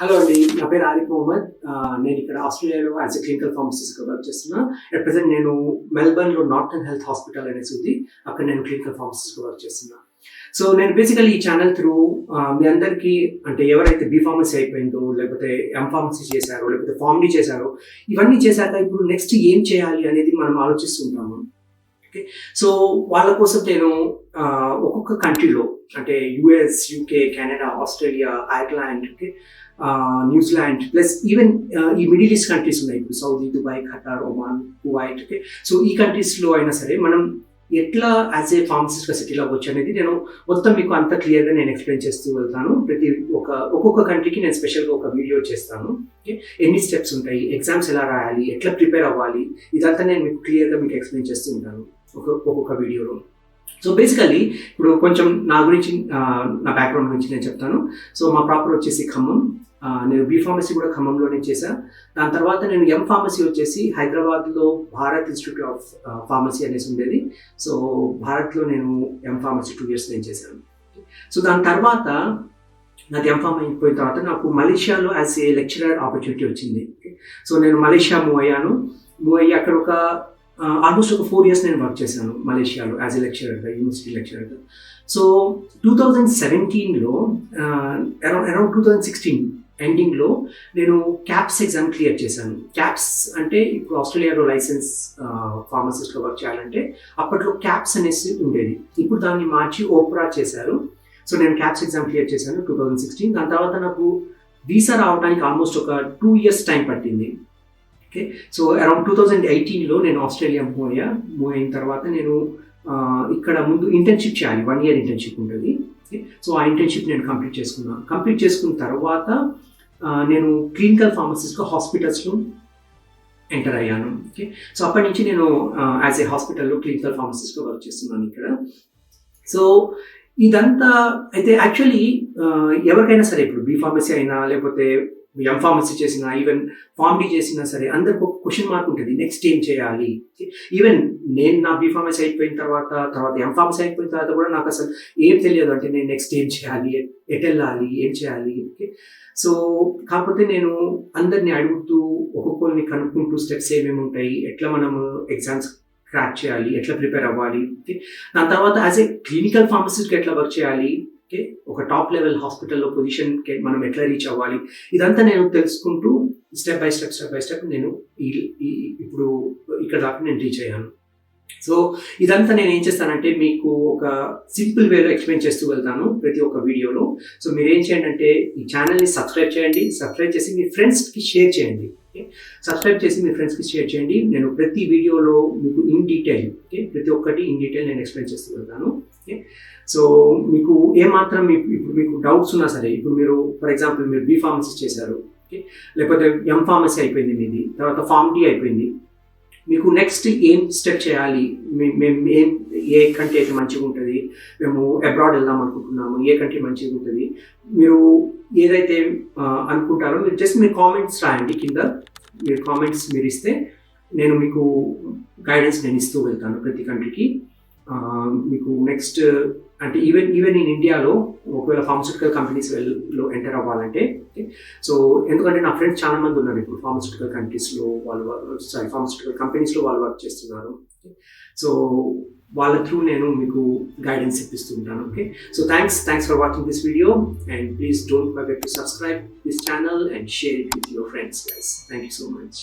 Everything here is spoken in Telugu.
హలో అండి నా పేరు ఆరిఫ్ మొహమ్మద్. నేను ఇక్కడ ఆస్ట్రేలియాలో యాజ్ ఎ క్లినికల్ ఫార్మసిస్ట్గా వర్క్ చేస్తున్నా. అట్ ప్రజెంట్ నేను మెల్బర్న్లో నార్టన్ హెల్త్ హాస్పిటల్ అనేసి ఉంది. అక్కడ నేను క్లినికల్ ఫార్మసిస్ట్గా వర్క్ చేస్తున్నా. సో నేను బేసికలీ ఈ ఛానల్ త్రూ మీ అందరికీ అంటే ఎవరైతే బీ ఫార్మసీ అయిపోయిందో లేకపోతే ఎం ఫార్మసీ చేశారో లేకపోతే ఫార్మడీ చేశారో ఇవన్నీ చేశాక ఇప్పుడు నెక్స్ట్ ఏం చేయాలి అనేది మనం ఆలోచిస్తుంటాము. ఓకే సో వాళ్ళ కోసం నేను ఒక్కొక్క కంట్రీలో అంటే US UK Canada Australia Ireland New Zealand plus even ఈ మిడిల్ ఈస్ట్ కంట్రీస్ ఉన్నాయి. ఇప్పుడు Saudi Dubai Qatar Oman Kuwait okay so ఈ కంట్రీస్లో అయినా సరే మనం ఎట్లా యాజ్ ఏ ఫార్మసిస్ట్గా సెటిల్ అవ్వచ్చు అనేది నేను మొత్తం మీకు అంత క్లియర్గా నేను ఎక్స్ప్లెయిన్ చేస్తూ వెళ్తాను. ప్రతి ఒక ఒక్కొక్క కంట్రీకి నేను స్పెషల్గా ఒక వీడియో చేస్తాను ఓకే ఎన్ని స్టెప్స్ ఉంటాయి ఎగ్జామ్స్ ఎలా రాయాలి ఎట్లా ప్రిపేర్ అవ్వాలి ఇదంతా నేను మీకు క్లియర్గా మీకు ఎక్స్ప్లెయిన్ చేస్తూ ఉంటాను. ఒక ఒక్కొక్క వీడియోలో సో బేసికలీ ఇప్పుడు కొంచెం నా గురించి నా బ్యాక్గ్రౌండ్ గురించి నేను చెప్తాను. సో మా ప్రాపర్ వచ్చేసి ఖమ్మం. నేను బీ ఫార్మసీ కూడా ఖమ్మంలోనే చేశాను దాని తర్వాత నేను ఎం ఫార్మసీ వచ్చేసి హైదరాబాద్లో భారత్ ఇన్స్టిట్యూట్ ఆఫ్ ఫార్మసీ అనేసి ఉండేది. సో భారత్లో నేను ఎం ఫార్మసీ టూ ఇయర్స్ నేను చేశాను. సో దాని తర్వాత నాది ఎంఫామ్ అయిపోయిన తర్వాత నాకు మలేషియాలో యాజ్ ఏ లెక్చరర్ ఆపర్చునిటీ వచ్చింది. సో నేను మలేషియా మూవ్ అయ్యాను. మూవ్ అయ్యి అక్కడ ఒక ఆల్మోస్ట్ ఒక ఫోర్ ఇయర్స్ నేను వర్క్ చేశాను మలేషియాలో యాజ్ ఎ లెక్చరర్గా యూనివర్సిటీ లెక్చరర్గా సో టూ థౌజండ్ సెవెంటీన్లో around around two thousand sixteen ఎండింగ్లో నేను క్యాప్స్ ఎగ్జామ్ క్లియర్ చేశాను. క్యాప్స్ అంటే ఇప్పుడు ఆస్ట్రేలియాలో లైసెన్స్ ఫార్మసిస్ట్లో వర్క్ చేయాలంటే అప్పట్లో క్యాప్స్ అనేసి ఉండేది. ఇప్పుడు దాన్ని మార్చి ఓప్రా చేశారు. సో నేను క్యాప్స్ ఎగ్జామ్ క్లియర్ చేశాను టూ థౌజండ్ సిక్స్టీన్ దాని తర్వాత నాకు వీసా రావడానికి ఆల్మోస్ట్ ఒక టూ ఇయర్స్ టైం పట్టింది. Okay so around two thousand ఎయిటీన్లో నేను ఆస్ట్రేలియా మూవ్ అయ్యా మూవ్ అయిన తర్వాత నేను ఇక్కడ ముందు ఇంటర్న్షిప్ చేయాలి. వన్ ఇయర్ ఇంటర్న్షిప్ ఉంటుంది. ఓకే సో ఆ ఇంటర్న్షిప్ నేను కంప్లీట్ చేసుకున్నాను కంప్లీట్ చేసుకున్న తర్వాత నేను క్లినికల్ ఫార్మసిస్ట్గా హాస్పిటల్స్లో ఎంటర్ అయ్యాను. ఓకే సో అప్పటి నుంచి నేను యాజ్ ఏ హాస్పిటల్లో క్లినికల్ ఫార్మసిస్ట్గా వర్క్ చేస్తున్నాను ఇక్కడ. సో ఇదంతా అయితే యాక్చువల్లీ ఎవరికైనా సరే ఇప్పుడు బీ ఫార్మసీ అయినా లేకపోతే ఎం ఫార్మసీ చేసినా ఈవెన్ ఫార్మడీ చేసినా సరే అందరికి ఒక క్వశ్చన్ మార్క్ ఉంటుంది. నెక్స్ట్ ఏం చేయాలి? ఈవెన్ నేను నా బీ ఫార్మసీ అయిపోయిన తర్వాత తర్వాత ఎం ఫార్మసీ అయిపోయిన తర్వాత కూడా నాకు అసలు ఏం తెలియదు. అంటే నేను నెక్స్ట్ ఏం చేయాలి? ఎటు వెళ్ళాలి? ఏం చేయాలి? ఓకే. సో కాకపోతే నేను అందరిని అడుగుతూ ఒక్కొక్కరిని కనుక్కుంటూ స్టెప్స్ ఏమేమి ఉంటాయి? ఎట్లా మనము ఎగ్జామ్స్ క్రాక్ చేయాలి? ఎట్లా ప్రిపేర్ అవ్వాలి? ఓకే. దాని తర్వాత యాజ్ ఏ క్లినికల్ ఫార్మసిస్ట్కి ఎట్లా వర్క్ చేయాలి? ఓకే ఒక టాప్ లెవెల్ హాస్పిటల్లో పొజిషన్కి మనం ఎట్లా రీచ్ అవ్వాలి? ఇదంతా నేను తెలుసుకుంటూ step by step step by step నేను ఈ ఇప్పుడు ఇక్కడ దాకా నేను రీచ్ అయ్యాను. సో ఇదంతా నేను ఏం చేస్తానంటే మీకు ఒక సింపుల్ వేలో ఎక్స్ప్లెయిన్ చేస్తూ వెళ్తాను ప్రతి ఒక్క వీడియోలో సో మీరు ఏం చేయండి అంటే ఈ ఛానల్ని సబ్స్క్రైబ్ చేయండి సబ్స్క్రైబ్ చేసి మీ ఫ్రెండ్స్కి షేర్ చేయండి. సబ్స్క్రైబ్ చేసి మీ ఫ్రెండ్స్కి షేర్ చేయండి. నేను ప్రతి వీడియోలో మీకు ఇన్ డీటెయిల్ ఓకే ప్రతి ఒక్కటి ఇన్ డీటెయిల్ నేను ఎక్స్ప్లెయిన్ చేస్తూ వెళ్తాను ఓకే సో మీకు ఏమాత్రం మీకు ఇప్పుడు మీకు డౌట్స్ ఉన్నా సరే ఇప్పుడు మీరు ఫర్ ఎగ్జాంపుల్ మీరు బీ ఫార్మసీ చేశారు ఓకే లేకపోతే ఎం ఫార్మసీ అయిపోయింది మీది తర్వాత ఫార్మ్ డి అయిపోయింది మీకు నెక్స్ట్ ఏం స్టెప్ చేయాలి? మేము ఏం ఏ కంట్రీ అయితే మంచిగా ఉంటుంది? మేము అబ్రాడ్ వెళ్దాం అనుకుంటున్నాము. ఏ కంట్రీ మంచిగా ఉంటుంది? మీరు ఏదైతే అనుకుంటారో మీరు జస్ట్ మీరు కామెంట్స్ రాయండి కింద. మీరు కామెంట్స్ మీరు ఇస్తే నేను మీకు గైడెన్స్ నేను ఇస్తూ వెళ్తాను ప్రతి కంట్రీకి మీకు నెక్స్ట్ అంటే ఈవెన్ ఈవెన్ ఇన్ ఇండియాలో ఒకవేళ ఫార్మస్యూటికల్ కంపెనీస్లో ఎంటర్ అవ్వాలంటే సో ఎందుకంటే నా ఫ్రెండ్స్ చాలా మంది ఉన్నారు ఇప్పుడు ఫార్మస్యూటికల్ కంట్రీస్లో వాళ్ళు సారీ ఫార్మస్యూటికల్ కంపెనీస్లో వాళ్ళు వర్క్ చేస్తున్నారు సో వాళ్ళ త్రూ నేను మీకు guidance ఇప్పిస్తుంటాను okay so thanks thanks for watching this video and please don't forget to subscribe this channel and share it with your friends guys thank you so much